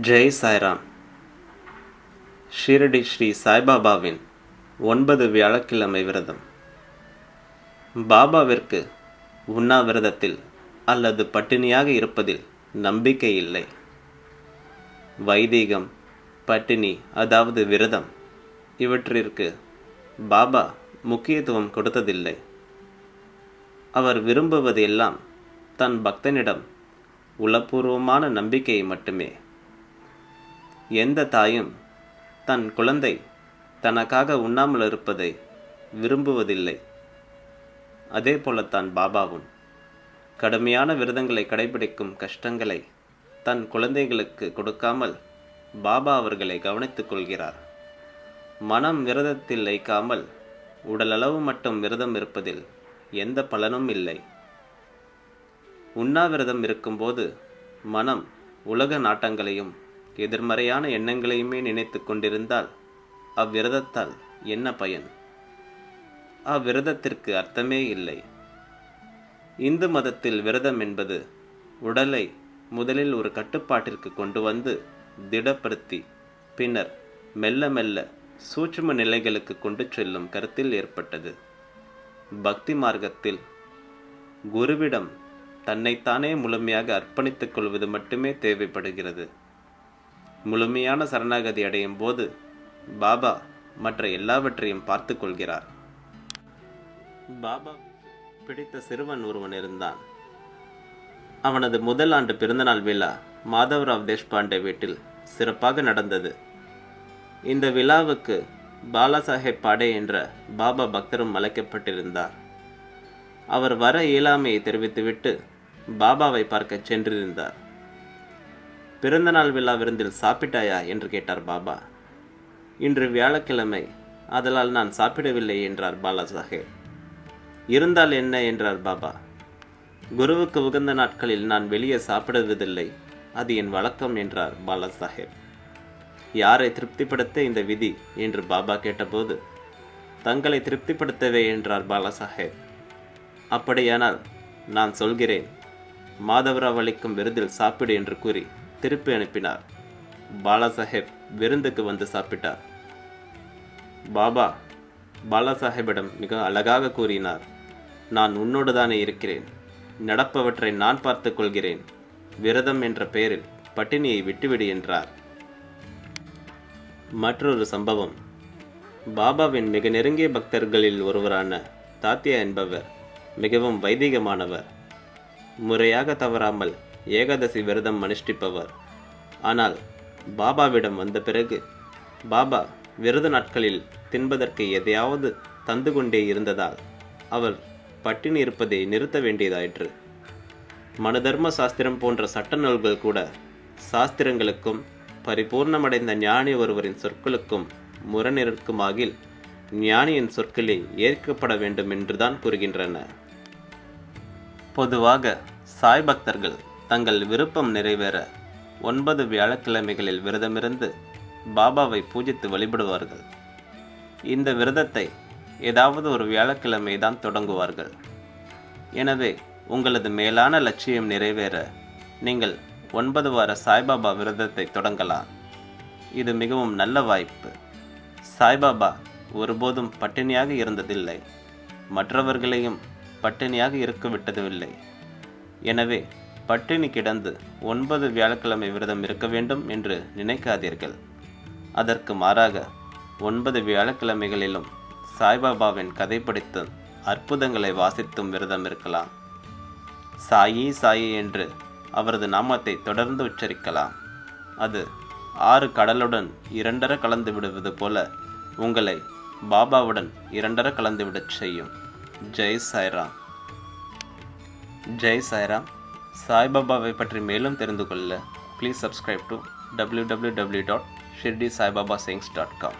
ஜெய் சாய்ராம். ஷீரடி ஸ்ரீ சாய்பாபாவின் ஒன்பது வியாழக்கிழமை விரதம். பாபாவிற்கு உண்ணாவிரதத்தில் அல்லது பட்டினியாக இருப்பதில் நம்பிக்கை இல்லை. வைதீகம் பட்டினி அதாவது விரதம் இவற்றிற்கு பாபா முக்கியத்துவம் கொடுத்ததில்லை. அவர் விரும்புவது எல்லாம் தன் பக்தனிடம் உளப்பூர்வமான நம்பிக்கையை மட்டுமே எந்த தாயும் தன் குழந்தை தனக்காக உண்ணாமல் இருப்பதை விரும்புவதில்லை. அதே போலத்தான் பாபாவும் கடுமையான விரதங்களை கடைபிடிக்கும் கஷ்டங்களை தன் குழந்தைகளுக்கு கொடுக்காமல் பாபா அவர்களை கவனித்துக் கொள்கிறார். மனம் விரதத்தில் வைக்காமல் உடலளவு மட்டும் விரதம் இருப்பதில் எந்த பலனும் இல்லை. உண்ணாவிரதம் இருக்கும்போது மனம் உலக நாட்டங்களையும் எதிர்மறையான எண்ணங்களையுமே நினைத்து கொண்டிருந்தால் அவ்விரதத்தால் என்ன பயன்? அவ்விரதத்திற்கு அர்த்தமே இல்லை. இந்து மதத்தில் விரதம் என்பது உடலை முதலில் ஒரு கட்டுப்பாட்டிற்கு கொண்டு வந்து திடப்படுத்தி பின்னர் மெல்ல மெல்ல சூட்சும நிலைகளுக்கு கொண்டு செல்லும் கருத்தில் ஏற்பட்டது. பக்தி மார்க்கத்தில் குருவிடம் தன்னைத்தானே முழுமையாக அர்ப்பணித்துக் கொள்வது மட்டுமே தேவைப்படுகிறது. முழுமையான சரணாகதி அடையும் போது பாபா மற்ற எல்லாவற்றையும் பார்த்து கொள்கிறார். பாபா பிடித்த சிறுவன் ஒருவன் இருந்தான். அவனது முதல் ஆண்டு பிறந்தநாள் விழா மாதவராவ் தேஷ்பாண்டே வீட்டில் சிறப்பாக நடந்தது. இந்த விழாவுக்கு பாலாசாஹேப் பாடே என்ற பாபா பக்தரும் அழைக்கப்பட்டிருந்தார். அவர் வர இயலாமையை தெரிவித்துவிட்டு பாபாவை பார்க்க சென்றிருந்தார். பிறந்தநாள் விழா விருந்தில் சாப்பிட்டாயா என்று கேட்டார் பாபா. இன்று வியாழக்கிழமை அதனால் நான் சாப்பிடவில்லை என்றார் பாலாசாஹேப். இருந்தால் என்ன என்றார் பாபா. குருவுக்கு உகந்த நாட்களில் நான் வெளியே சாப்பிடுவதில்லை அது என் வழக்கம் என்றார் பாலாசாஹேப். யாரை திருப்திப்படுத்த இந்த விதி என்று பாபா கேட்டபோது தங்களை திருப்திப்படுத்தவே என்றார் பாலாசாஹேப். அப்படியானால் நான் சொல்கிறேன் மாதவராவ் அளிக்கும் விருதில் சாப்பிடு என்று கூறி திருப்பி அனுப்பினார். பாலாசாஹேப் விருந்துக்கு வந்து சாப்பிட்டார். பாபா பாலாசாஹேபிடம் மிக அழகாக கூறினார். நான் உன்னோடு தானே இருக்கிறேன். நடப்பவற்றை நான் பார்த்து கொள்கிறேன். விரதம் என்ற பெயரில் பட்டினியை விட்டுவிடு என்றார். மற்றொரு சம்பவம். பாபாவின் மிக நெருங்கிய பக்தர்களில் ஒருவரான தாத்தியா என்பவர் மிகவும் வைதிகமானவர். முறையாக தவறாமல் ஏகாதசி விரதம் அனுஷ்டிப்பவர். ஆனால் பாபாவிடம் வந்த பிறகு பாபா விரத நாட்களில் தின்பதற்கு எதையாவது தந்து கொண்டே இருந்ததால் அவர் பட்டினி இருப்பதை நிறுத்த வேண்டியதாயிற்று. மனுதர்ம சாஸ்திரம் போன்ற சட்ட நூல்கள் கூட சாஸ்திரங்களுக்கும் பரிபூர்ணமடைந்த ஞானி ஒருவரின் சொற்களுக்கும் முரணிற்குமாகில் ஞானியின் சொற்களே ஏற்கப்பட வேண்டும் என்றுதான் கூறுகின்றன. பொதுவாக சாய் பக்தர்கள் தங்கள் விருப்பம் நிறைவேற ஒன்பது வியாழக்கிழமைகளில் விரதமிருந்து பாபாவை பூஜித்து வழிபடுவார்கள். இந்த விரதத்தை ஏதாவது ஒரு வியாழக்கிழமை தான் தொடங்குவார்கள். எனவே உங்களது மேலான லட்சியம் நிறைவேற நீங்கள் ஒன்பது வார சாய்பாபா விரதத்தை தொடங்கலாம். இது மிகவும் நல்ல வாய்ப்பு. சாய்பாபா ஒருபோதும் பட்டினியாக இருந்ததில்லை. மற்றவர்களையும் பட்டினியாக இருக்க விட்டதுமில்லை. எனவே பட்டினி கிடந்து ஒன்பது வியாழக்கிழமை விரதம் இருக்க வேண்டும் என்று நினைக்காதீர்கள். அதற்கு மாறாக ஒன்பது வியாழக்கிழமைகளிலும் சாய்பாபாவின் கதை படித்து அற்புதங்களை வாசித்தும் விரதம் இருக்கலாம். சாயி சாயி என்று அவரது நாமத்தை தொடர்ந்து உச்சரிக்கலாம். அது ஆறு கடலுடன் இரண்டர கலந்து விடுவது போல உங்களை பாபாவுடன் இரண்டர கலந்து விடச் செய்யும். ஜெய் சாய்ராம். ஜெய் சாய்ராம். சாய்பாபாவை பற்றி மேலும் தெரிந்து கொள்ள please subscribe to W W W dot Shirdi Saibaba sings dot com